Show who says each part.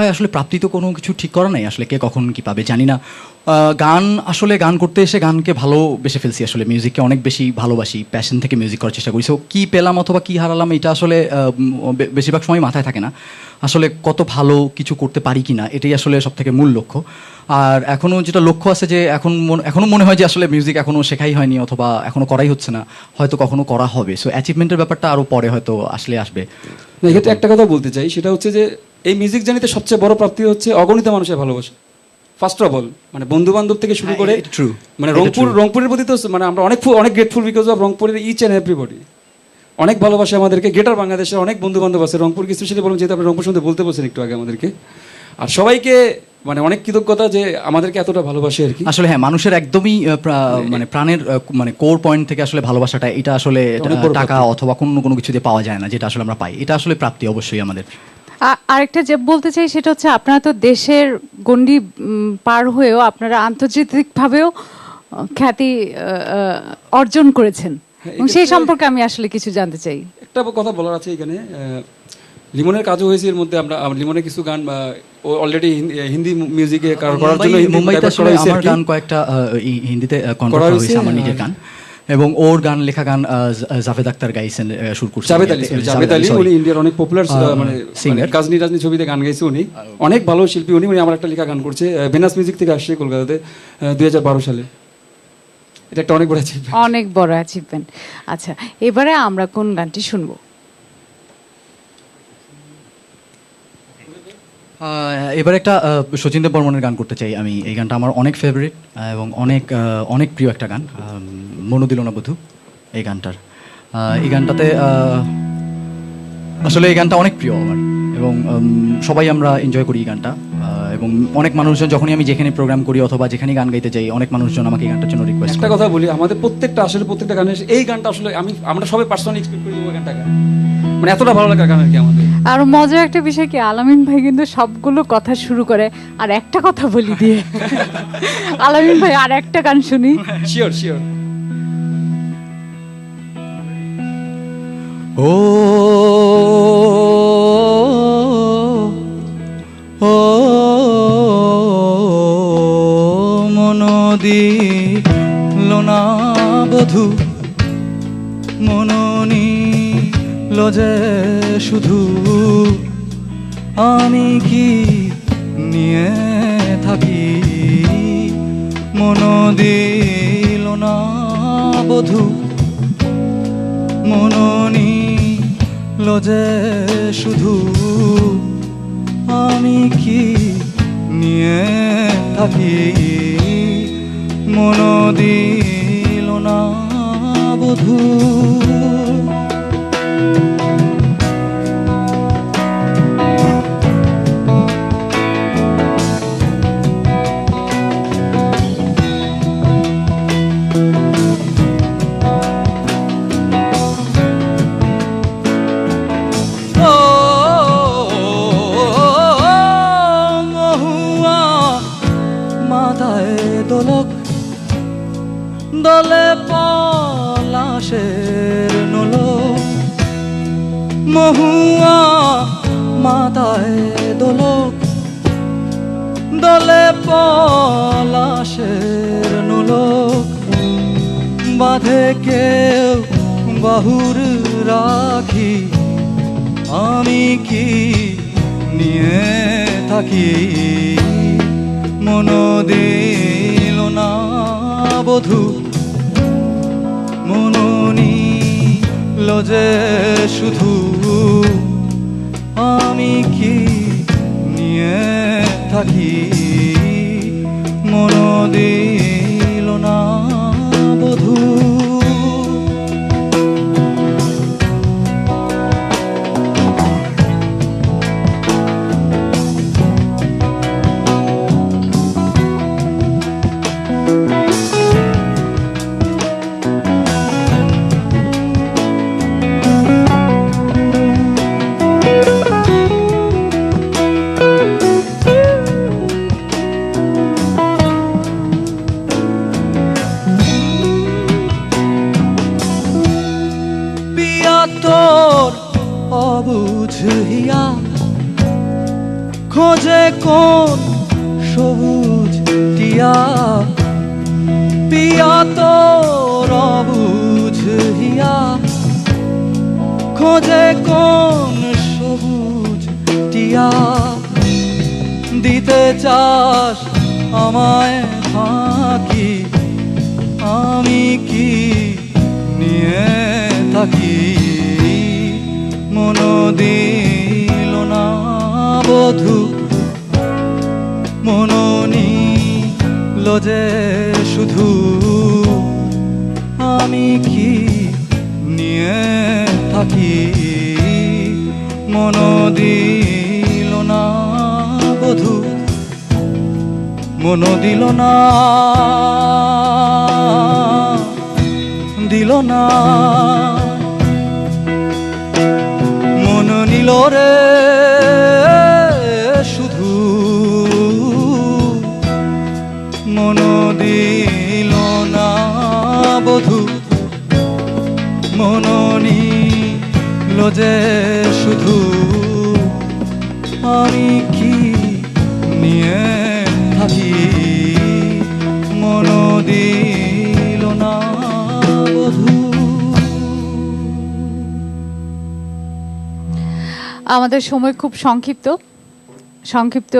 Speaker 1: হয়, আসলে প্রাপ্তি তো কোনো কিছু ঠিক করা নাই, আসলে কে কখন কি পাবে জানি না। গান, আসলে গান করতে এসে গানকে ভালোবেসে ফেলছি, আসলে মিউজিককে অনেক বেশি ভালোবাসি প্যাশন থেকে মিউজিক করার চেষ্টা করি। সো কী পেলাম অথবা কী হারালাম, এটা আসলে বেশিরভাগ সময় মাথায় থাকে না। আসলে কত ভালো কিছু করতে পারি কি না এটাই আসলে সব থেকে মূল লক্ষ্য। আর এখনও যেটা লক্ষ্য আছে যে, এখন মন- এখনও মনে হয় যে, আসলে মিউজিক এখনও শেখাই হয়নি অথবা এখনও করাই হচ্ছে না, হয়তো কখনো করা হবে। সো অ্যাচিভমেন্টের ব্যাপারটা আরও পরে হয়তো আসলে আসবে।
Speaker 2: এক্ষেত্রে একটা কথা বলতে চাই, সেটা হচ্ছে যে এই মিউজিক জানিতে সবচেয়ে বড় প্রাপ্তি হচ্ছে অগণিত মানুষের ভালোবাসা। ফার্স্ট অফ অল মানে বন্ধু বান্ধব থেকে শুরু
Speaker 1: হ্যাঁ,
Speaker 2: করে
Speaker 1: true.
Speaker 2: মানে রংপুর রংপুরের প্রতি তো মানে আমরা অনেক অনেক গ্রেটফুল বিকজ অফ রংপুরের ইচ অ্যান্ড এভরিবডি অনেক ভালোবাসে আমাদেরকে গ্রেটার বাংলাদেশের অনেক বন্ধু বান্ধব আছে। রংপুর স্পেশালি বলুন যেহেতু আপনি রংপুর সম্বন্ধে বলতে বলছেন একটু আগে আমাদেরকে। আর সবাইকে মানে অনেক কৃতজ্ঞতা যে আমাদেরকে এতটা ভালোবাসে আর কি।
Speaker 1: আসলে হ্যাঁ মানুষের একদমই মানে প্রাণের মানে কোর পয়েন্ট থেকে আসলে ভালোবাসাটা এটা আসলে টাকা অথবা কোনো কোনো কিছু দিয়ে পাওয়া যায় না যেটা আসলে আমরা পাই। এটা আসলে প্রাপ্তি অবশ্যই আমাদের।
Speaker 3: আরেকটা যে বলতে চাই সেটা হচ্ছে আপনারা তো দেশের গণ্ডি পার হয়েও আপনারা আন্তর্জাতিকভাবেও খ্যাতি অর্জন করেছেন।
Speaker 2: হ্যাঁ,
Speaker 3: সেই সম্পর্কে আমি আসলে কিছু জানতে চাই।
Speaker 2: একটা কথা বলার আছে এখানে আহ, লিমনের কাজও হয়েছে এর মধ্যে আমরা লিমনের কিছু গান অলরেডি হিন্দি মিউজিকে করার জন্য
Speaker 1: মুম্বাইতে আসলে আমার গান কয়েকটা হিন্দিতে
Speaker 2: করা
Speaker 1: করা
Speaker 2: হয়েছে,
Speaker 1: আমার। নিজের গান। এবং ওর গান লেখা গান জাভেদ আক্তার গাইছেন সুর করছেন।
Speaker 2: জাভেদ আলী জাভেদ আলী উনি ইন্ডিয়ার অনেক পপুলার মানে
Speaker 1: singer.
Speaker 2: মানে গাজনি রাজনি ছবিতে গান গাইছে উনি। অনেক ভালো শিল্পী উনি উনি আমার একটা লেখা গান করছে বেনাস মিউজিক থেকে আসছে কলকাতাতে দুই হাজার বারো সালে। এটা একটা অনেক বড় achievement।
Speaker 3: অনেক বড় অ্যাচিভমেন্ট আচ্ছা এবারে আমরা কোন গানটি শুনব?
Speaker 1: আহ, এবার একটা শচীন দেব বর্মনের গান করতে চাই আমি। এই গানটা আমার অনেক ফেভারিট এবং অনেক আহ, অনেক প্রিয় একটা গান। মনু দিল না বধু এই গানটার। এই গানটাতে আসলে এই গানটা অনেক প্রিয় আমার এবং সবাই আমরা এনজয় করি এই গানটা এবং অনেক মানুষজন যখনই আমি যেখানে প্রোগ্রাম করি অথবা যেখানে গান গাইতে যাই অনেক মানুষজন আমাকে এই গানটার জন্য রিকোয়েস্ট
Speaker 2: একটা কথা বলি আমাদের প্রত্যেকটা আসলে প্রত্যেকটা গানের এই গানটা আসলে আমি আমরা সবাই পার্সোনালি এক্সপেক্ট করি ওই গানটা মানে এতটা ভালো লাগার গান আর কি আমাদের?
Speaker 3: আর মজার একটা বিষয় কি আলামিন ভাই কিন্তু সবগুলো কথা শুরু করে আর একটা কথা বলি দিয়ে। আলামিন ভাই আর একটা গান শুনি।
Speaker 2: শিওর শিওর
Speaker 1: ও ও মনদি লোনা বধু মননি লজে শুধু আমি কি নিয়ে থাকি মন দিল না বধূ মননি লজে শুধু আমি কি নিয়ে থাকি? মন দিল না বধূ। মহুয়া মাথায় দোলক, দলে পলাশের নোলক। বাঁধে কেউ বাহুর রাখি, আমি কি নিয়ে থাকি? মন দিল না বধু। লজে শুধু আমি কি নিয়ে থাকি? মন তোর অবুঝিয়া খোঁজে কোন সবুজ দিয়া পিয়া তোর অবুঝিয়া খোঁজে কোন সবুজ দিয়া দিতে চাস আমায় ফাঁকি, আমি কি নিয়ে থাকি? বধু মননি লজে শুধু আমি কি নিয়ে থাকি? মন দিল না বধু মন দিল না দিল না। মন নিল রে মননি যে শুধু আমি কি নিয়ে থাকি? মন দিল না বধু।
Speaker 3: আমাদের সময় খুব সংক্ষিপ্ত। সংক্ষিপ্ত